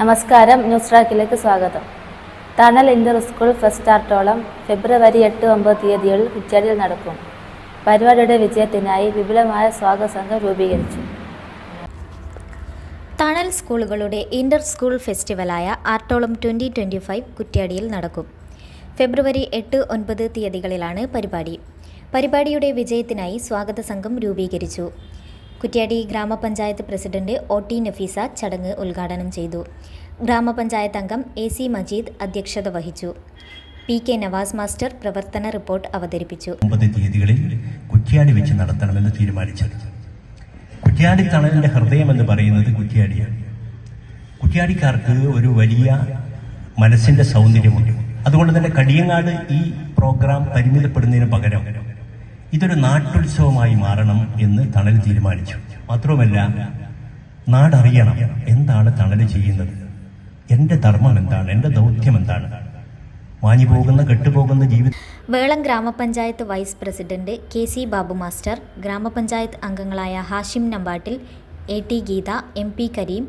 നമസ്കാരം ന്യൂസ് ട്രാക്കിലേക്ക് സ്വാഗതം. Thanal inter school first Artolam ഫെബ്രുവരി എട്ട് ഒമ്പത് തീയതികളിൽ കുറ്റ്യാടിയിൽ നടക്കും. പരിപാടിയുടെ വിജയത്തിനായി വിപുലമായ സ്വാഗത സംഘം രൂപീകരിച്ചു. തണൽ സ്കൂളുകളുടെ ഇന്റർ സ്കൂൾ ഫെസ്റ്റിവലായ ആർട്ടോളം ട്വന്റി ട്വന്റി ഫൈവ് കുറ്റ്യാടിയിൽ നടക്കും. ഫെബ്രുവരി എട്ട് ഒൻപത് തീയതികളിലാണ് പരിപാടി. പരിപാടിയുടെ വിജയത്തിനായി സ്വാഗത സംഘം രൂപീകരിച്ചു. കുറ്റ്യാടി ഗ്രാമപഞ്ചായത്ത് പ്രസിഡന്റ് ഒ ടി നഫീസ ചടങ്ങ് ഉദ്ഘാടനം ചെയ്തു. ഗ്രാമപഞ്ചായത്ത് അംഗം എ സി മജീദ് അധ്യക്ഷത വഹിച്ചു. പി കെ നവാസ് മാസ്റ്റർ പ്രവർത്തന റിപ്പോർട്ട് അവതരിപ്പിച്ചു. തീയതികളിൽ കുറ്റ്യാടി വെച്ച് നടത്തണമെന്ന് തീരുമാനിച്ചു. കുറ്റ്യാടി തണലിന്റെ ഹൃദയം എന്ന് പറയുന്നത് കുറ്റ്യാടിയാണ്. കുറ്റ്യാടിക്കാർക്ക് ഒരു വലിയ മനസ്സിന്റെ സൗന്ദര്യമുണ്ട്. അതുകൊണ്ട് തന്നെ കടിയങ്ങാട് ഈ പ്രോഗ്രാം പരിമിതപ്പെടുന്നതിന് പകരം ഇതൊരു നാട്ടുത്സവമായി മാറണം എന്ന് തണൽ തീരുമാനിച്ചു. മാത്രവുമല്ല നാടറിയണം. എന്താണ് തണൽ ചെയ്യുന്നത്? എന്റെ ധർമ്മം എന്താണ്? എന്റെ ദൗത്യം എന്താണ്? വാങ്ങി പോകുന്ന കെട്ടുപോകുന്ന ജീവിത വേളം ഗ്രാമപഞ്ചായത്ത് vice president K C Babu master ഗ്രാമപഞ്ചായത്ത് അംഗങ്ങളായ Hashim Nambattil A T Geetha M P Kareem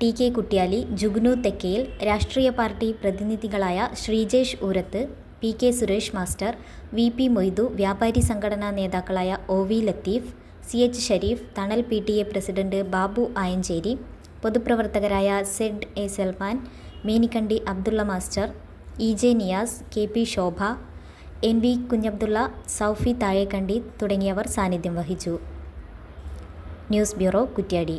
T K Kuttiyali Jugnu Thekkayil രാഷ്ട്രീയ party പ്രതിനിധികളായ Sreejesh Oorath P K Suresh master V P Moidu വ്യാപാരി സംഘടനാ നേതാക്കളായ O V Latheef C H Shareef Thanal P T A president Babu Ayanchery പൊതുപ്രവർത്തകരായ Z A Salman Menikandi Abdulla master E J Niyas K P Shobha N V Kunhabdulla Soufi Thazhekandi തുടങ്ങിയവർ സാന്നിധ്യം വഹിച്ചു. News bureau Kuttiady.